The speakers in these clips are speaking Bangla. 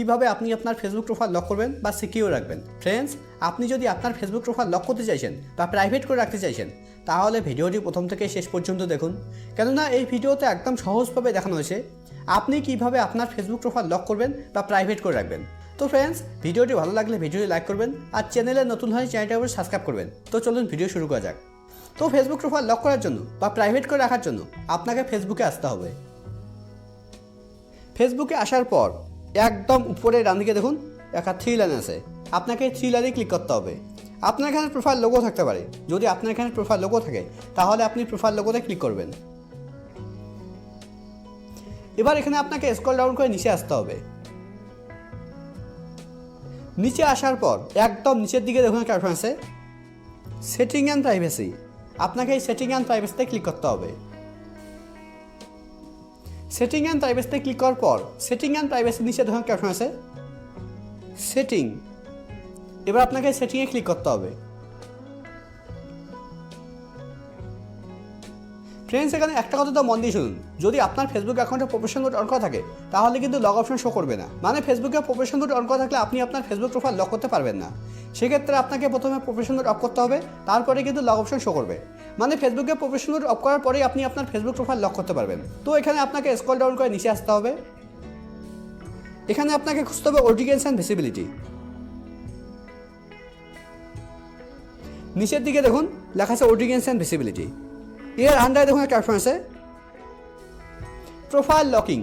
কীভাবে আপনি আপনার ফেসবুক প্রোফাইল লক করবেন বা সিকিউর রাখবেন? ফ্রেন্ডস আপনি যদি আপনার ফেসবুক প্রোফাইল লক করতে চাইছেন বা প্রাইভেট করে রাখতে চাইছেন, তাহলে ভিডিওটি প্রথম থেকে শেষ পর্যন্ত দেখুন। কেননা এই ভিডিওতে একদম সহজভাবে দেখানো হয়েছে আপনি কীভাবে আপনার ফেসবুক প্রোফাইল লক করবেন বা প্রাইভেট করে রাখবেন। তো ফ্রেন্ডস ভিডিওটি ভালো লাগলে ভিডিওটি লাইক করবেন আর চ্যানেলে নতুন হলে চ্যানেলটি সাবস্ক্রাইব করবেন। তো চলুন ভিডিও শুরু করা যাক। তো ফেসবুক প্রোফাইল লক করার জন্য বা প্রাইভেট করে রাখার জন্য আপনাকে ফেসবুকে আসতে হবে। ফেসবুকে আসার পর একদম উপরে ডান দিকে দেখুন একটা থ্রি লাইন আছে। আপনাকে থ্রি লাইনে ক্লিক করতে হবে। আপনার এখানে প্রোফাইল লোগো থাকতে পারে। যদি আপনার এখানে প্রোফাইল লোগো থাকে, তাহলে আপনি প্রোফাইল লোগোতে ক্লিক করবেন। এবার এখানে আপনাকে স্ক্রল ডাউন করে নিচে আসতে হবে। নিচে আসার পর, একদম নিচের দিকে দেখুন একটা আছে। সেটিং অ্যান্ড প্রাইভেসি আপনাকে এই সেটিং অ্যান্ড প্রাইভেসিতে ক্লিক করতে হবে। সেটিং অ্যান্ড প্রাইভেসিতে ক্লিক করার পর সেটিং অ্যান্ড প্রাইভেসি নিচে ধরুন ক্যাপশন আছে সেটিং এবার আপনাকে সেটিংয়ে ক্লিক করতে হবে। ফ্রেন্ডস এখানে একটা কথা তো মন দিয়ে শুনুন। যদি আপনার ফেসবুক অ্যাকাউন্টে প্রফেশন কোড অন করা থাকে, তাহলে কিন্তু লগ অপশন শো করবে না। মানে ফেসবুকে প্রফেশন কোড অন করা থাকলে আপনি আপনার ফেসবুক প্রোফাইল লক করতে পারবেন না। সেক্ষেত্রে আপনাকে প্রথমে প্রফেশন কোড অফ করতে হবে, তারপরে কিন্তু লগ অপশন শো করবে। মানে ফেসবুকে প্রফেশন কোড অফ করার পরেই আপনি আপনার ফেসবুক প্রোফাইল লক করতে পারবেন। তো এখানে আপনাকে স্কল ডাউন করে নিচে আসতে হবে। এখানে আপনাকে খুঁজতে হবে অডিয়েন্স অ্যান্ড ভিসিবিলিটি নিচের দিকে দেখুন, লেখা আছে অডিয়েন্স অ্যান্ড ভিসিবিলিটি এর আন্ডারে দেখুন একটা অপশন আছে। প্রোফাইল লকিং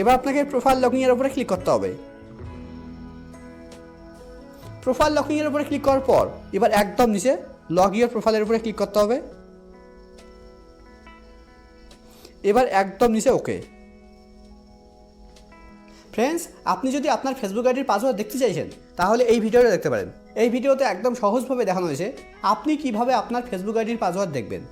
এবার আপনাকে প্রোফাইল লকিং এর উপরে ক্লিক করতে হবে। প্রোফাইল লকিং এর উপরে ক্লিক করার পর, এবার একদম নিচে লগ ইউর প্রোফাইলের উপরে ক্লিক করতে হবে। এবার একদম নিচে ওকে ফ্রেন্ডস আপনি যদি আপনার ফেসবুক আইডির পাসওয়ার্ড দেখতে চাইছেন, তাহলে এই ভিডিওটা দেখতে পারেন। এই ভিডিওতে একদম সহজভাবে দেখানো হয়েছে আপনি কীভাবে আপনার ফেসবুক আইডির পাসওয়ার্ড দেখবেন।